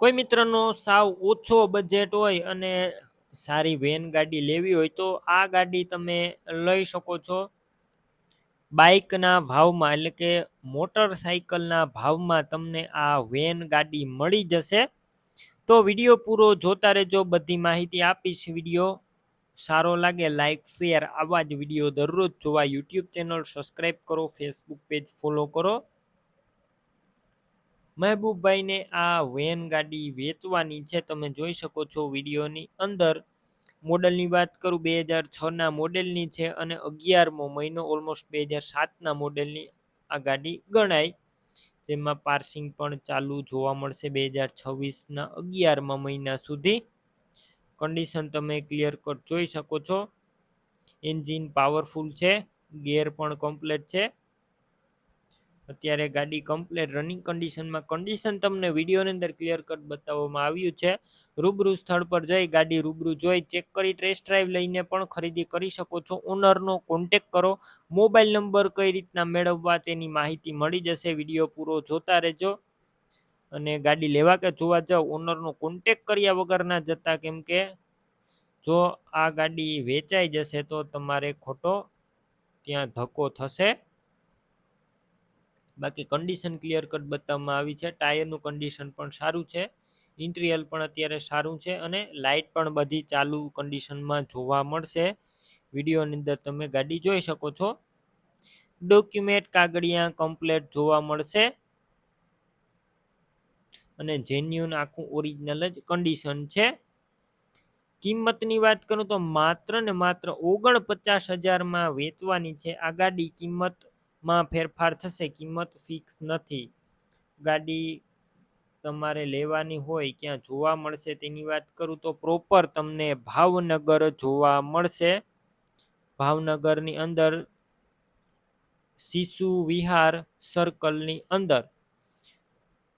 કોઈ મિત્રનો સાવ ઓછો બજેટ હોય અને સારી વેન ગાડી લેવી હોય તો આ ગાડી તમે લઈ શકો છો. બાઇકના ભાવમાં એટલે કે મોટરસાઇકલના ભાવમાં તમને આ વેન ગાડી મળી જશે. તો વીડિયો પૂરો જોતા રહેજો, બધી માહિતી આપીશ વીડિયો. સારો લાગે લાઇક શેર આવા જ વીડિયો દરરોજ જોવા. યુટ્યુબ ચેનલ સબસ્ક્રાઈબ કરો ફેસબુક પેજ ફોલો કરો. મહેબૂબભાઈને આ વેન ગાડી વેચવાની છે. તમે જોઈ શકો છો વિડીયોની અંદર. મોડલની વાત કરું, બે હજાર છના મોડેલની છે અને અગિયારમો મહિનો ઓલમોસ્ટ બે હજાર સાતના મોડેલની આ ગાડી ગણાય. જેમાં પાર્સિંગ પણ ચાલુ જોવા મળશે બે હજાર છવ્વીસના અગિયારમા મહિના સુધી. કન્ડિશન તમે ક્લિયર કટ જોઈ શકો છો. એન્જિન પાવરફુલ છે ગેર પણ કમ્પ્લેટ છે. અત્યારે ગાડી કમ્પ્લેટ રનિંગ કન્ડિશનમાં કન્ડિશન તમને વિડીયોની અંદર ક્લિયર કટ બતાવવામાં આવ્યું છે. રૂબરૂ સ્થળ પર જઈ ગાડી રૂબરૂ જોઈ ચેક કરી ટેસ્ટ ડ્રાઈવ લઈને પણ ખરીદી કરી શકો છો. ઓનરનો કોન્ટેક કરો. મોબાઈલ નંબર કઈ રીતના મેળવવા તેની માહિતી મળી જશે. વીડિયો પૂરો જોતા રહેજો અને ગાડી લેવા કે જોવા જાઓ ઓનરનો કોન્ટેક કર્યા વગર ના જતા કેમ કે જો આ ગાડી વેચાઈ જશે તો તમારે ખોટો ત્યાં ધક્કો થશે. બાકી કન્ડિશન ક્લિયર કટ બતાવવામાં આવી છે. ટાયરનું કન્ડિશન પણ સારું છે. ઇન્ટિરિયર પણ અત્યારે સારું છે અને લાઇટ પણ બધી ચાલુ કન્ડિશનમાં જોવા મળશે. વિડીયોની અંદર તમે ગાડી જોઈ શકો છો. ડોક્યુમેન્ટ કાગળિયા કમ્પ્લેટ જોવા મળશે. અને જેન્યુન આખું ઓરિજિનલ જ કન્ડિશન છે. કિંમતની વાત કરું તો માત્ર ને માત્ર ઓગણપચાસ હજારમાં વેચવાની છે. આ ગાડી કિંમતમાં ફેરફાર થશે, કિંમત ફિક્સ નથી. ગાડી તમારે લેવાની હોય, ક્યાં જોવા મળશે તેની વાત કરું તો પ્રોપર તમને ભાવનગર જોવા મળશે. ભાવનગરની અંદર શિશુ વિહાર સર્કલની અંદર.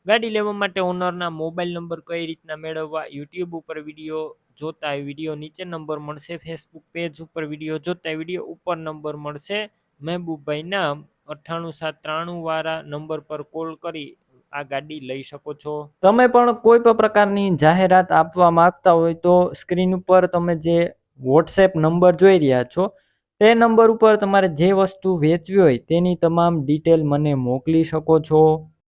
ગાડી લેવા માટે ઓનરના મોબાઈલ નંબર કઈ રીતના મેળવવા યુટ્યુબ ઉપર વીડિયો જોતા વીડિયો નીચે નંબર મળશે ફેસબુક પેજ ઉપર વીડિયો જોતા વીડિયો ઉપર નંબર મળશે. મહેબૂબભાઈ નામ અઠ્ઠાણું સાત ત્રાણું વાળા નંબર પર કોલ કરી આ ગાડી લઈ શકો છો. તમે પણ કોઈ પણ પ્રકારની જાહેરાત આપવા માંગતા હોય તો સ્ક્રીન ઉપર તમે જે વોટ્સએપ નંબર જોઈ રહ્યા છો, તે નંબર ઉપર તમારે જે વસ્તુ વેચવી હોય તેની તમામ ડિટેલ મને મોકલી શકો છો.